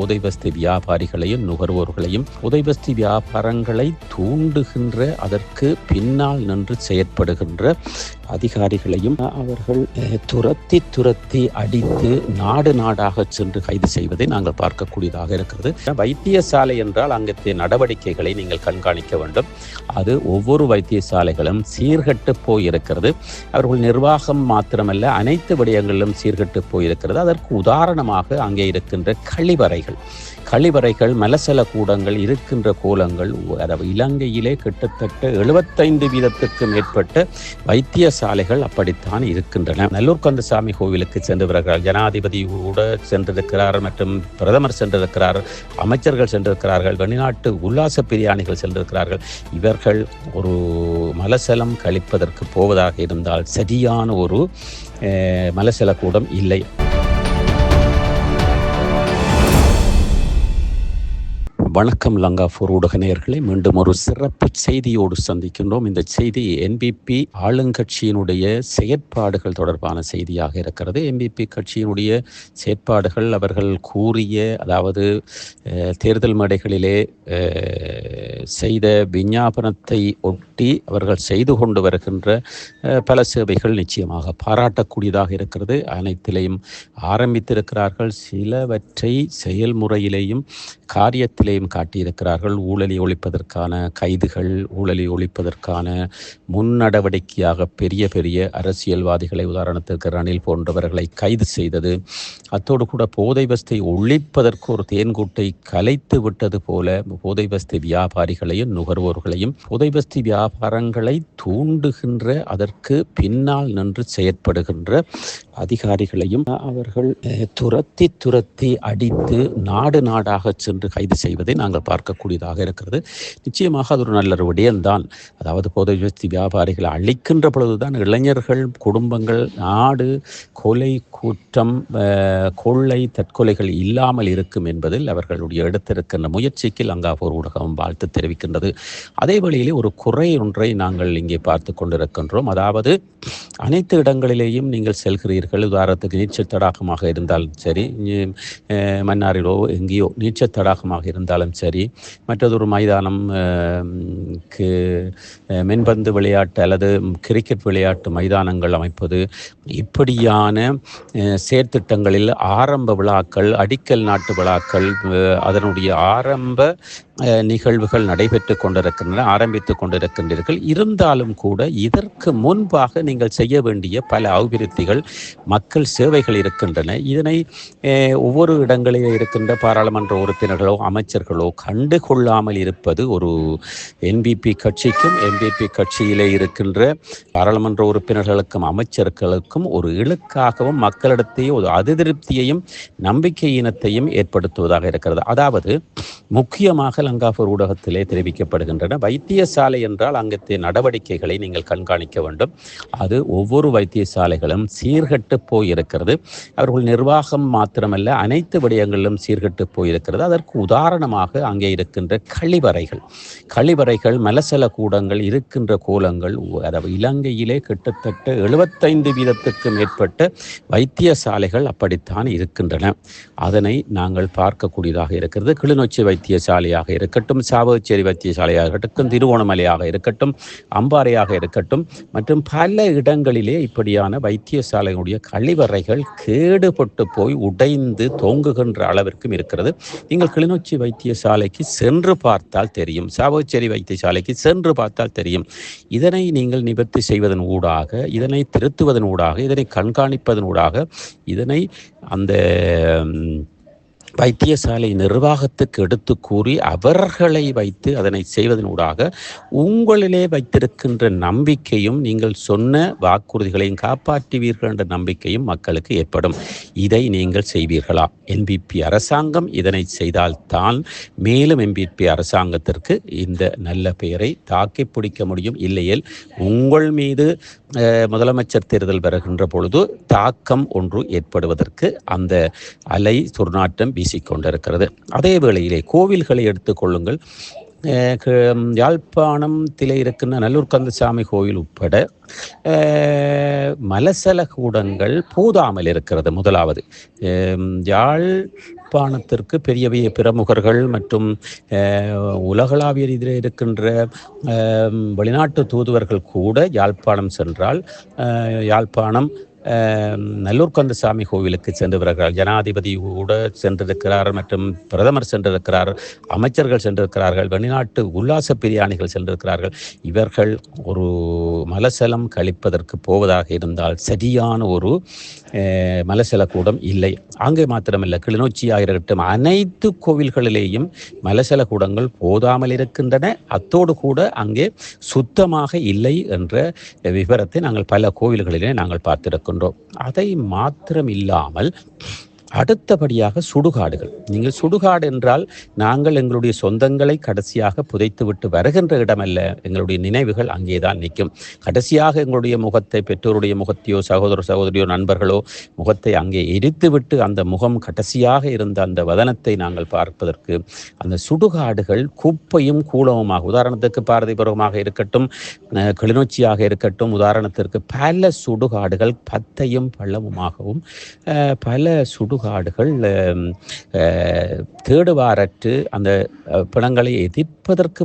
புதைவஸ்து வியாபாரிகளையும் நுகர்வோர்களையும் புதைவஸ்து வியாபாரங்களை தூண்டுகின்ற அதற்கு பின்னால் நின்று செயற்படுகின்ற அதிகாரிகளையும் அவர்கள் துரத்தி துரத்தி அடித்து நாடு நாடாக சென்று கைது செய்வதை நாங்கள் பார்க்கக்கூடியதாக இருக்கிறது. வைத்தியசாலை என்றால் அங்கத்திய நடவடிக்கைகளை நீங்கள் கண்காணிக்க வேண்டும். அது ஒவ்வொரு வைத்தியசாலைகளும் சீர்கெட்டு போயிருக்கிறது. அவர்கள் நிர்வாகம் மாத்திரமல்ல அனைத்து விடயங்களிலும் சீர்கெட்டு போயிருக்கிறது. அதற்கு உதாரணமாக அங்கே இருக்கின்ற கழிவறைகள். கழிவறைகள் மலசல கூடங்கள் இருக்கின்ற கோலங்கள் அதாவது இலங்கையிலே கிட்டத்தட்ட எழுபத்தைந்து வீதத்துக்கு மேற்பட்ட வைத்தியசாலைகள் அப்படித்தான் இருக்கின்றன. நல்லூர் கந்தசாமி கோவிலுக்கு சென்று ஜனாதிபதி கூட சென்றிருக்கிறார் மற்றும் பிரதமர் சென்றிருக்கிறார் அமைச்சர்கள் சென்றிருக்கிறார்கள் வெளிநாட்டு உல்லாச பிரியாணிகள் சென்றிருக்கிறார்கள். இவர்கள் ஒரு மலசலம் கழிப்பதற்கு போவதாக இருந்தால் சரியான ஒரு மலசல கூடம் இல்லை. வணக்கம் லங்காபூர் ஊடக நேயர்களை. மீண்டும் ஒரு சிறப்பு செய்தியோடு சந்திக்கின்றோம். இந்த செய்தி என்பிபி ஆளுங்கட்சியினுடைய செயற்பாடுகள் தொடர்பான செய்தியாக இருக்கிறது. என்பிபி கட்சியினுடைய செயற்பாடுகள் அவர்கள் கூறிய அதாவது தேர்தல் மேடைகளிலே செய்த விஞ்ஞாபனத்தை ஒட்டி அவர்கள் செய்து கொண்டு வருகின்ற பல சேவைகள் நிச்சயமாக பாராட்டக்கூடியதாக இருக்கிறது. அனைத்திலையும் ஆரம்பித்திருக்கிறார்கள். சிலவற்றை செயல்முறையிலேயும் காரியத்திலேயும் காட்டியிருக்கிறார்கள். ஊழலை ஒழிப்பதற்கான கைதுகள் ஊழலை ஒழிப்பதற்கான முன்னடவடிக்கையாக பெரிய பெரிய அரசியல்வாதிகளை உதாரணத்திற்கு ரணில் போன்றவர்களை கைது செய்தது அத்தோடு கூட போதை வஸ்தை ஒழிப்பதற்கு ஒரு தேன்கூட்டை கலைத்து விட்டது போல போதை வஸ்து வியாபாரிகளையும் நுகர்வோர்களையும் போதை வியாபாரங்களை தூண்டுகின்ற அதற்கு பின்னால் நின்று செயற்படுகின்ற அதிகாரிகளையும் அவர்கள் துரத்தி துரத்தி அடித்து நாடு நாடாக சென்று கைது செய்வதை நாங்கள் பார்க்கக்கூடியதாக இருக்கிறது. நிச்சயமாக அது ஒரு நல்ல விடயம்தான். அதாவது போதை வியாபாரிகளை அழிக்கின்ற பொழுதுதான் இளைஞர்கள் குடும்பங்கள் நாடு கொலை குற்றம் கொள்ளை தற்கொலைகள் இல்லாமல் இருக்கும் என்பதில் அவர்களுடைய எடுத்திருக்கின்ற முயற்சிக்கு லங்காபூர் ஊடகம் வாழ்த்து தெரிவிக்கின்றது. அதே வழியிலே ஒரு குறை ஒன்றை நாங்கள் இங்கே பார்த்து கொண்டிருக்கின்றோம். அதாவது அனைத்து இடங்களிலேயும் நீங்கள் செல்கிறீர்கள். உதாரணத்துக்கு நீச்சல் தடாகமாக இருந்தாலும் சரி மன்னாரிலோ எங்கேயோ நீச்சல் தடாகமாக இருந்தாலும் சரி மற்றதொரு மைதானம் அஹ், மென்பந்து விளையாட்டு அல்லது கிரிக்கெட் விளையாட்டு மைதானங்கள் அமைப்பது இப்படியான செயற்திட்டங்களில் ஆரம்ப விழாக்கள் அடிக்கல் நாட்டு விழாக்கள் அதனுடைய ஆரம்ப நிகழ்வுகள் நடைபெற்று கொண்டிருக்கின்றன ஆரம்பித்து கொண்டிருக்கின்றீர்கள். இருந்தாலும் கூட இதற்கு முன்பாக நீங்கள் செய்ய வேண்டிய பல அபிவிருத்திகள் மக்கள் சேவைகள் இருக்கின்றன. இதனை ஒவ்வொரு இடங்களில் இருக்கின்ற பாராளுமன்ற உறுப்பினர்களோ அமைச்சர்களோ கண்டுகொள்ளாமல் இருப்பது ஒரு என்பிபி கட்சிக்கும் என்பிபி கட்சியிலே இருக்கின்ற பாராளுமன்ற உறுப்பினர்களுக்கும் அமைச்சர்களுக்கும் ஒரு இழுக்காகவும் மக்களிடத்தையும் ஒரு அதிருப்தியையும் நம்பிக்கையினத்தையும் ஏற்படுத்துவதாக இருக்கிறது. அதாவது முக்கியமாக லங்காபூர் ஊடகத்திலே தெரிவிக்கப்படுகின்றன. வைத்தியசாலை என்றால் அங்கத்திய நடவடிக்கைகளை நீங்கள் கண்காணிக்க வேண்டும். அது ஒவ்வொரு வைத்தியசாலைகளும் சீர்கெட்டு போயிருக்கிறது. அவர்கள் நிர்வாகம் மாத்திரமல்ல அனைத்து விடயங்களிலும் சீர்கட்டு போயிருக்கிறது. அதற்கு உதாரணமாக அங்கே இருக்கின்ற கழிவறைகள். கழிவறைகள் மலசல கூடங்கள் இருக்கின்ற கோலங்கள் அதாவது இலங்கையிலே கிட்டத்தட்ட எழுபத்தைந்து வீதத்துக்கு மேற்பட்ட வைத்தியசாலைகள் அப்படித்தான் இருக்கின்றன. அதனை நாங்கள் பார்க்கக்கூடியதாக இருக்கிறது. கிளிநொச்சி வைத்தியசாலையாக இருக்கட்டும் சாவகச்சேரி வைத்தியசாலையாக இருக்கட்டும் திருவோணமலையாக இருக்கட்டும் அம்பாறையாக இருக்கட்டும் மற்றும் பல இடங்களிலே இப்படியான வைத்தியசாலையுடைய கழிவறைகள் கேடுபட்டு போய் உடைந்து தொங்குகின்ற அளவிற்கும் இருக்கிறது. நீங்கள் கிளிநொச்சி வைத்தியசாலைக்கு சென்று பார்த்தால் தெரியும் சாவகச்சேரி வைத்தியசாலைக்கு சென்று பார்த்தால் தெரியும். இதனை நீங்கள் நிவர்த்தி செய்வதன் ஊடாக இதனை திருத்துவதன் ஊடாக இதனை கண்காணிப்பதன் ஊடாக இதனை அந்த வைத்தியசாலை நிர்வாகத்துக்கு எடுத்து கூறி அவர்களை வைத்து அதனை செய்வதனூடாக உங்களிலே வைத்திருக்கின்ற நம்பிக்கையும் நீங்கள் சொன்ன வாக்குறுதிகளையும் காப்பாற்றுவீர்கள் என்ற நம்பிக்கையும் மக்களுக்கு ஏற்படும். இதை நீங்கள் செய்வீர்களா? என்பிபி அரசாங்கம் இதனை செய்தால்தான் மேலும் என்பிபி அரசாங்கத்திற்கு இந்த நல்ல பெயரை தாக்கி பிடிக்க முடியும். இல்லையேல் உங்கள் மீது முதலமைச்சர் தேர்தல் வருகின்ற பொழுது தாக்கம் ஒன்று ஏற்படுவதற்கு அந்த அலை துர்நாற்றம் வீசிக்கொண்டிருக்கிறது. அதே வேளையிலே கோவில்களை எடுத்துக்கொள்ளுங்கள் அஹ் யாழ்ப்பாணத்திலே இருக்கின்ற நல்லூர் கந்தசாமி கோயில் உட்பட மலசல கூடங்கள் பூதாமல் இருக்கிறது முதலாவது. யாழ்ப்பாணத்திற்கு பெரிய பெரிய பிரமுகர்கள் மற்றும் உலகளாவிய ரீதியில் இருக்கின்ற வெளிநாட்டு தூதுவர்கள் கூட யாழ்ப்பாணம் சென்றால் யாழ்ப்பாணம் நல்லூர் கந்தசாமி கோவிலுக்கு சென்று ஜனாதிபதி கூட சென்றிருக்கிறார் மற்றும் பிரதமர் சென்றிருக்கிறார் அமைச்சர்கள் சென்றிருக்கிறார்கள் வெளிநாட்டு உல்லாச பிரியாணிகள் சென்றிருக்கிறார்கள். இவர்கள் ஒரு மலசலம் கழிப்பதற்கு போவதாக இருந்தால் சரியான ஒரு மலசலக்கூடம் கூடம் இல்லை. அங்கே மாத்திரமல்ல கிளிநொச்சியாக இருக்கட்டும் அனைத்து கோவில்களிலேயும் மலசலக்கூடங்கள் போதாமல் இருக்கின்றன. அத்தோடு கூட அங்கே சுத்தமாக இல்லை என்ற விவரத்தை நாங்கள் பல கோவில்களிலே நாங்கள் பார்த்திருக்கின்றோம். அதை மாத்திரம் இல்லாமல் அடுத்தபடியாக சுடுகாடுகள். நீங்கள் சுடுகாடு என்றால் நாங்கள் எங்களுடைய சொந்தங்களை கடைசியாக புதைத்துவிட்டு வருகின்ற இடமல்ல. எங்களுடைய நினைவுகள் அங்கேதான் நிற்கும். கடைசியாக எங்களுடைய முகத்தை பெற்றோருடைய முகத்தையோ சகோதர சகோதரியோ நண்பர்களோ முகத்தை அங்கே எரித்துவிட்டு அந்த முகம் கடைசியாக இருந்த அந்த வதனத்தை நாங்கள் பார்ப்பதற்கு அந்த சுடுகாடுகள் குப்பையும் கூலமுமாக உதாரணத்துக்கு பாரதிபுரமாக இருக்கட்டும் கிளிநொச்சியாக இருக்கட்டும் உதாரணத்திற்கு பல சுடுகாடுகள் பத்தையும் பள்ளமுமாகவும் பல சுடு அஹ், தேடுவாரற்று அந்த பிணங்களை எதிர்ப்பதற்கு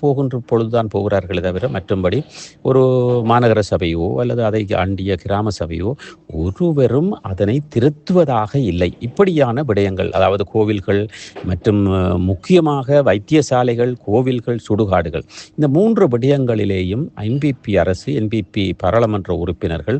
போகின்ற பொழுதுதான் போகிறார்களே தவிர மற்றும்படி ஒரு மாநகர சபையோ அல்லது அதை அண்டிய கிராம சபையோ ஒருவரும் அதனை திருத்துவதாக இல்லை. இப்படியான விடயங்கள் அதாவது கோவில்கள் மற்றும் முக்கியமாக வைத்தியசாலைகள் கோவில்கள் சுடுகாடுகள் இந்த மூன்று விடயங்களிலேயும் எம்பிபி அரசு என்பிபி பாராளுமன்ற உறுப்பினர்கள்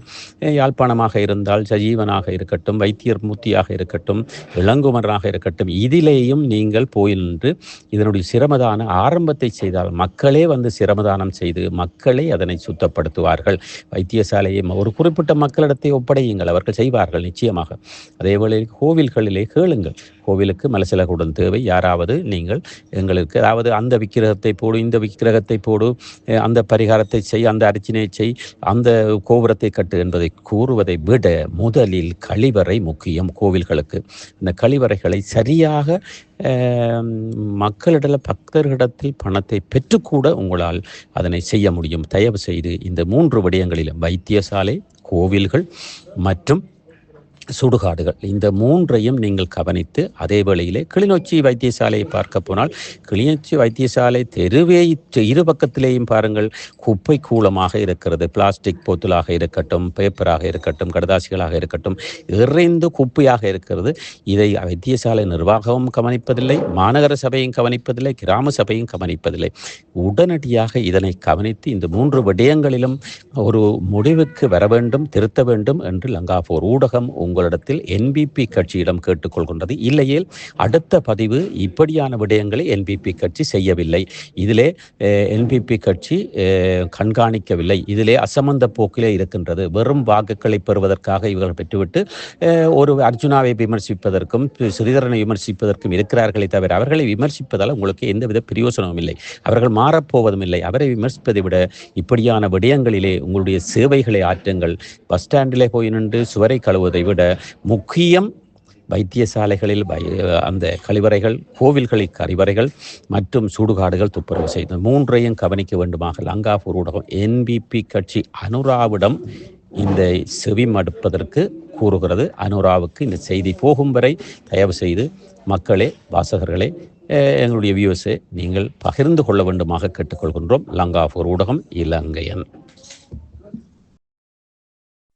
யாழ்ப்பாணமாக இருந்தால் சஜீவனாக இருக்கட்டும் வைத்தியர் மூர்த்தியாக இருக்கட்டும் இளங்குமரனாக இருக்கட்டும் இதிலேயும் நீங்கள் போய் நின்று இதனுடைய சிரமதான ஆரம்பத்தை செய்தால் மக்களே வந்து சிரமதானம் செய்து மக்களே அதனை சுத்தப்படுத்துவார்கள். வைத்தியசாலையை ஒரு குறிப்பிட்ட மக்களிடத்தை ஒப்படையுங்கள் அவர்கள் செய்வார்கள் நிச்சயமாக. அதேவேளை கோவில்களிலே கேளுங்கள் கோவிலுக்கு மலசிலகுடன் தேவை. யாராவது நீங்கள் எங்களுக்கு அதாவது அந்த விக்கிரகத்தை போடு இந்த விக்கிரகத்தை போடு அந்த பரிகாரத்தை செய் அந்த அர்ச்சனையை செய் அந்த கோபுரத்தை கட்டு என்பதை கூறுவதை விட முதலில் கழிவறை முக்கியம் கோவில்களுக்கு. இந்த கழிவறைகளை சரியாக மக்களிடல பக்தர்களிடத்தில் பணத்தை பெற்றுக்கூட உங்களால் அதனை செய்ய முடியும். தயவு செய்து இந்த மூன்று விடயங்களிலும் வைத்தியசாலை கோவில்கள் மற்றும் சுடுகாடுகள். இந்த மூன்றையும் நீங்கள் கவனித்து அதே வேளையிலே கிளிநொச்சி வைத்தியசாலையை பார்க்க போனால் கிளிநொச்சி வைத்தியசாலை தெருவே இரு- இரு பக்கத்திலேயும் பாருங்கள் குப்பை கூலமாக இருக்கிறது. பிளாஸ்டிக் போத்தலாக இருக்கட்டும் பேப்பராக இருக்கட்டும் கடதாசிகளாக இருக்கட்டும் இறைந்து குப்பையாக இருக்கிறது. இதை வைத்தியசாலை நிர்வாகமும் கவனிப்பதில்லை மாநகர சபையும் கவனிப்பதில்லை கிராம சபையும் கவனிப்பதில்லை. உடனடியாக இதனை கவனித்து இந்த மூன்று விடயங்களிலும் ஒரு முடிவுக்கு வர வேண்டும் திருத்த வேண்டும் என்று லங்காபூர் ஊடகம் உங்களிடத்தில் என்பிபி கட்சியிடம் கேட்டுக்கொள்கின்றது. இல்லையேல் அடுத்த பதிவு இப்படியான விடயங்களை என்பிபி கட்சி செய்யவில்லை. இதிலே என்பிபி கட்சி கண்காணிக்கவில்லை. இதிலே அசமந்த போக்கிலே இருக்கின்றது. வெறும் வாக்குகளை பெறுவதற்காக இவர்கள் பெற்றுவிட்டு ஒரு அர்ஜுனாவை விமர்சிப்பதற்கும் ஸ்ரீதரனை விமர்சிப்பதற்கும் இருக்கிறார்களே தவிர அவர்களை விமர்சிப்பதால் உங்களுக்கு எந்தவித பிரயோசனமும் இல்லை. அவர்கள் மாறப்போவதும் இல்லை. அவரை விமர்சிப்பதை விட இப்படியான விடயங்களிலே உங்களுடைய சேவைகளை ஆற்றுங்கள். பஸ் ஸ்டாண்டிலே போய் நின்று சுவரை கழுவுவதை விட முக்கியம் வைத்தியசாலைகளில் வை- அந்த கழிவறைகள் கோவில்களில் கழிவறைகள் மற்றும் சுடுகாடுகள் துப்புரவு செய்து மூன்றையும் கவனிக்க வேண்டுமாக லங்காபூர் ஊடகம் என்பிபி கட்சி அனுராவிடம் இந்த செவி மடுப்பதற்கு கூறுகிறது. அனுராவுக்கு இந்த செய்தி போகும் வரை தயவு செய்து மக்களே வாசகர்களே எங்களுடைய வியூஸை நீங்கள் பகிர்ந்து கொள்ள வேண்டுமாக கேட்டுக்கொள்கின்றோம். லங்காபூர் ஊடகம் இலங்கையன்.